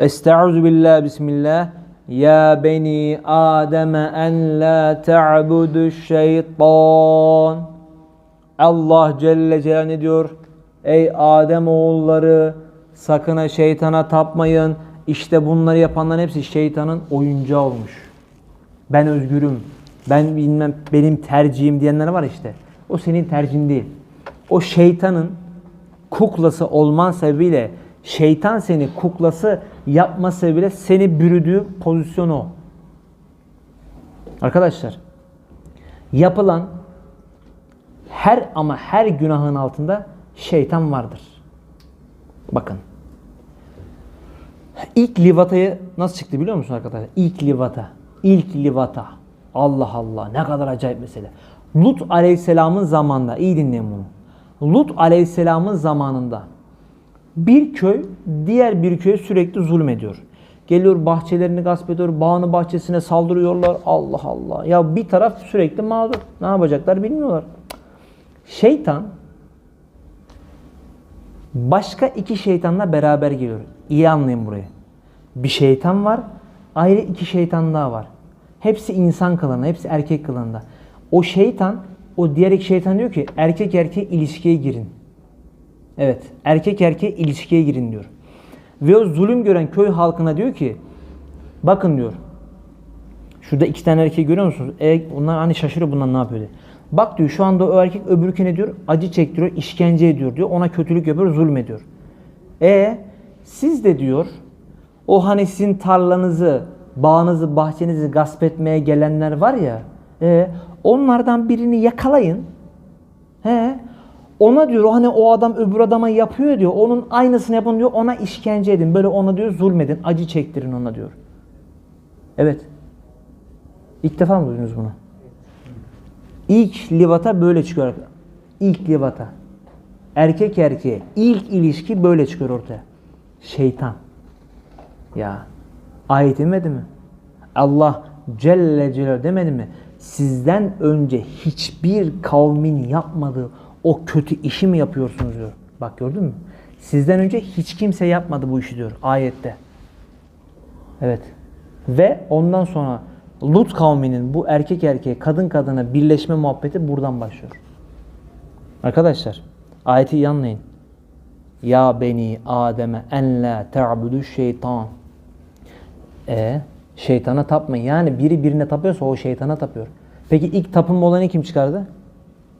Estaizu billah bismillah. Ya beni Adem en la ta'budu şeytan. Allah Celle Celaluhu ne diyor? Ey Adem oğulları sakın şeytana tapmayın. İşte bunları yapanların hepsi şeytanın oyuncağı olmuş. Ben özgürüm. Ben bilmem benim tercihim diyenler var işte. O senin tercihin değil. O şeytanın kuklası olman sebebiyle şeytan seni kuklası yapma sebebiyle seni bürüdüğü pozisyon o. Arkadaşlar yapılan her ama her günahın altında şeytan vardır. Bakın. İlk livatayı nasıl çıktı biliyor musun arkadaşlar? İlk livata. İlk livata. Allah Allah ne kadar acayip mesele. Lut aleyhisselamın zamanında iyi dinleyin bunu. Lut aleyhisselamın zamanında bir köy diğer bir köye sürekli zulmediyor. Geliyor bahçelerini gasp ediyor, bağını bahçesine saldırıyorlar. Allah Allah. Ya bir taraf sürekli mağdur. Ne yapacaklar bilmiyorlar. Şeytan başka iki şeytanla beraber geliyor. İyi anlayın burayı. Bir şeytan var, ayrı iki şeytan daha var. Hepsi insan kılığında, hepsi erkek kılığında. O şeytan, o diğer iki şeytan diyor ki erkek erkeğe ilişkiye girin. Evet, erkek erkeğe ilişkiye girin diyor. Ve o zulüm gören köy halkına diyor ki bakın diyor. Şurada iki tane erkeği görüyor musunuz? E, onlar hani şaşırıyor bunlar ne yapıyor diye. Bak diyor şu anda o erkek öbürküne diyor acı çektiriyor, işkence ediyor diyor. Ona kötülük yapıyor, zulmediyor. E siz de diyor o hani sizin tarlanızı, bağınızı, bahçenizi gasp etmeye gelenler var ya. E onlardan birini yakalayın. He. Ona diyor hani o adam öbür adama yapıyor diyor. Onun aynısını yapın diyor. Ona işkence edin. Böyle ona diyor zulmedin. Acı çektirin ona diyor. Evet. İlk defa mı duydunuz bunu? İlk livata böyle çıkıyor. İlk livata. Erkek erkeğe ilk ilişki böyle çıkıyor ortaya. Şeytan. Ya. Ayet demedi mi? Allah Celle Celaluhu demedi mi? Sizden önce hiçbir kavmin yapmadığı o kötü işi mi yapıyorsunuz diyor. Bak gördün mü? Sizden önce hiç kimse yapmadı bu işi diyor ayette. Evet. Ve ondan sonra Lut kavminin bu erkek erkeğe, kadın kadına birleşme muhabbeti buradan başlıyor. Arkadaşlar ayeti iyi anlayın. Ya beni Adem'e en la te'budu şeytan. E şeytana tapmayın. Yani biri birine tapıyorsa o şeytana tapıyor. Peki ilk tapınma olanı kim çıkardı?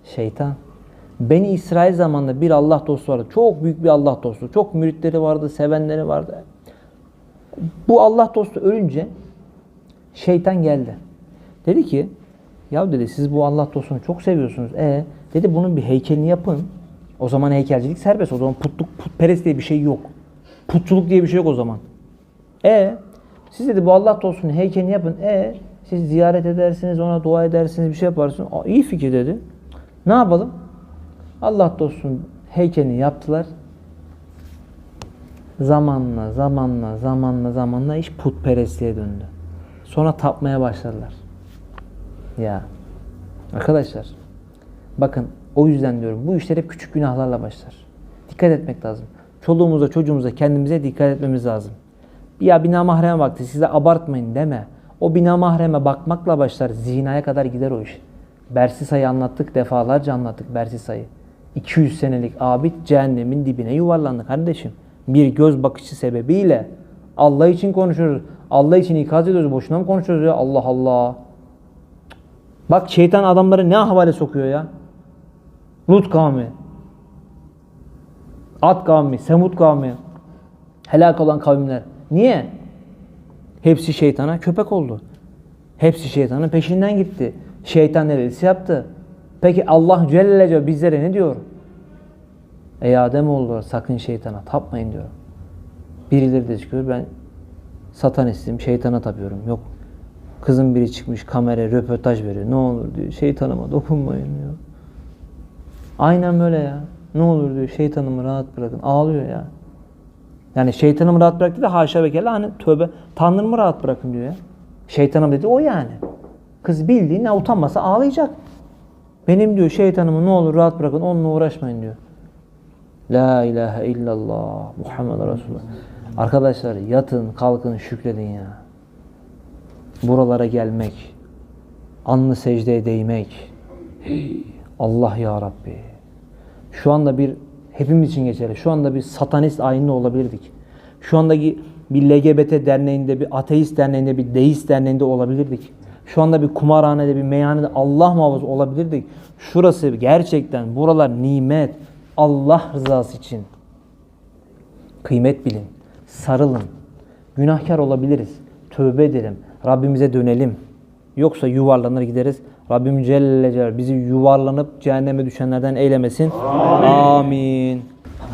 Şeytan. Beni İsrail zamanında bir Allah dostu vardı. Çok büyük bir Allah dostu. Çok müritleri vardı, sevenleri vardı. Bu Allah dostu ölünce şeytan geldi. Dedi ki ya dedi siz bu Allah dostunu çok seviyorsunuz. E dedi bunun bir heykelini yapın. O zaman heykelcilik serbest. O zaman putluk, putperest diye bir şey yok. Putçuluk diye bir şey yok o zaman. E siz dedi bu Allah dostunun heykelini yapın. E siz ziyaret edersiniz, ona dua edersiniz, bir şey yaparsınız. Aa, iyi fikir dedi. Ne yapalım? Allah dostunun heykelini yaptılar. Zamanla, zamanla, zamanla, zamanla iş putperestliğe döndü. Sonra tapmaya başladılar. Ya. Arkadaşlar. Bakın o yüzden diyorum bu işler hep küçük günahlarla başlar. Dikkat etmek lazım. Çoluğumuza, çocuğumuza, kendimize dikkat etmemiz lazım. Ya bina mahreme baktı size abartmayın deme. O bina mahreme bakmakla başlar. Zinaya kadar gider o iş. Bersisa'yı anlattık defalarca anlattık Bersisa'yı. 200 senelik abid cehennemin dibine yuvarlandı kardeşim. Bir göz bakışı sebebiyle Allah için konuşuyoruz. Allah için ikaz ediyoruz. Boşuna mı konuşuyoruz ya? Allah Allah. Bak şeytan adamları ne havale sokuyor ya? Lut kavmi. Ad kavmi, Semud kavmi. Helak olan kavimler. Niye? Hepsi şeytana köpek oldu. Hepsi şeytanın peşinden gitti. Şeytan ne dediyse yaptı. Peki Allah Celle Celle bizlere ne diyor? Ey Ademoğulları sakın şeytana tapmayın diyor. Birileri de çıkıyor ben satanistim, şeytana tapıyorum. Yok. Kızın biri çıkmış kameraya röportaj veriyor. Ne olur diyor şeytanıma dokunmayın diyor. Aynen böyle ya. Ne olur diyor şeytanımı rahat bırakın. Ağlıyor ya. Yani şeytanımı rahat bıraktı da haşa ve kella hani tövbe tanrımı rahat bırakın diyor ya. Şeytanım dedi o yani. Kız bildiğin utanmasa ağlayacak. Benim diyor şeytanımı ne olur rahat bırakın onunla uğraşmayın diyor. La ilahe illallah Muhammed Resulullah. Arkadaşlar yatın kalkın şükredin ya. Buralara gelmek, alnı secdeye değmek. Allah ya Rabbi. Şu anda bir hepimiz için geçerli. Şu anda bir satanist ayinli olabilirdik. Şu andaki bir LGBT derneğinde, bir ateist derneğinde, bir deist derneğinde olabilirdik. Şu anda bir kumarhanede, bir meyhanede Allah muhafaza olabilirdik. Şurası gerçekten buralar nimet. Allah rızası için. Kıymet bilin. Sarılın. Günahkar olabiliriz. Tövbe edelim. Rabbimize dönelim. Yoksa yuvarlanır gideriz. Rabbim Celle Celaluhu bizi yuvarlanıp cehenneme düşenlerden eylemesin. Amin. Amin.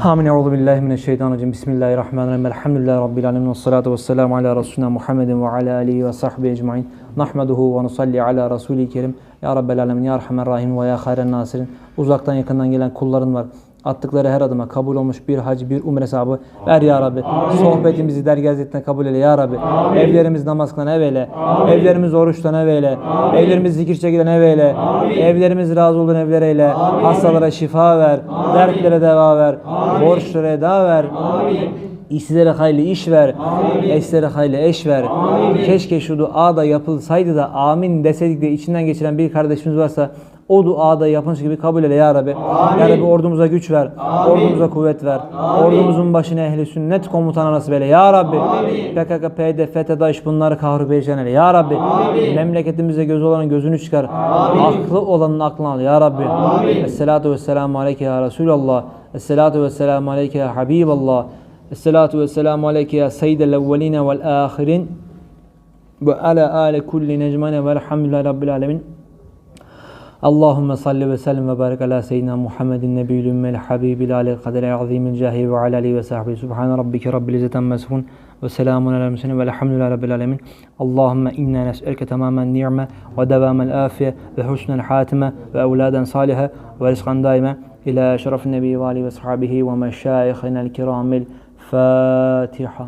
Euzu billahi mineşşeytanirracim. Bismillahirrahmanirrahim. Elhamdülillahi rabbil alamin ve salatu vesselamu ala resulina Muhammedin ve ala alihi ve sahbihi ecmaîn. Nahmeduhu ve nusalli ala rasulil kerim. Ya rabbel alamin ya erhamer rahim ve ya hayren nasirin. Uzaktan yakından gelen kulların var. Attıkları her adıma kabul olmuş bir hac, bir umre hesabı ver ya Rabbi. Sohbetimizi dergah hizmetine kabul eyle ya Rabbi. Evlerimiz namaz kılan ev eyle. Evlerimiz oruçtan ev eyle. Evlerimiz zikir çekilen ev eyle. Evlerimiz razı olduğun evler eyle. Hastalara şifa ver. Dertlere deva ver. Borçlara eda ver. İşsizlere hayırlı iş ver. Eşlere hayırlı eş ver. Keşke şu dua da yapılsaydı da amin deseydik de içinden geçiren bir kardeşimiz varsa o duada yapılmış gibi kabul eyle ya Rabbi. Ya Rabbi ordumuza güç ver. Ordumuza kuvvet ver. Ordumuzun başına ehli sünnet komutanı nasip eyle. Ya Rabbi. PKK, PYD, FETÖ, DAEŞ bunları kahru perişan eyle. Ya Rabbi. Memleketimize gözü olanın gözünü çıkar. Aklı olanın aklını al. Ya Rabbi. Esselatu vesselamu aleyke ya Resulallah. Esselatu vesselamu aleyke ya Habiballah. Esselatu vesselamu aleyke ya seyyidel evveline vel ahirin. Ve ala ale kulli necmane velhamdülillahi rabbil alemin. اللهم صل وسلم وبارك على سيدنا محمد النبي الأمي الحبيب العلي القدر العظيم الجاه وعلى آله وصحبه. سبحان ربك رب العزة عما يصفون وسلام على المرسلين والحمد لله رب العالمين. اللهم إنا نسألك تمام النعمة ودوام الآفية وحسن الحاتمة وأولادا صالحة ورزقا دائما. إلى شرف النبي وآله وصحبه ومشايخنا الكرام الفاتحة.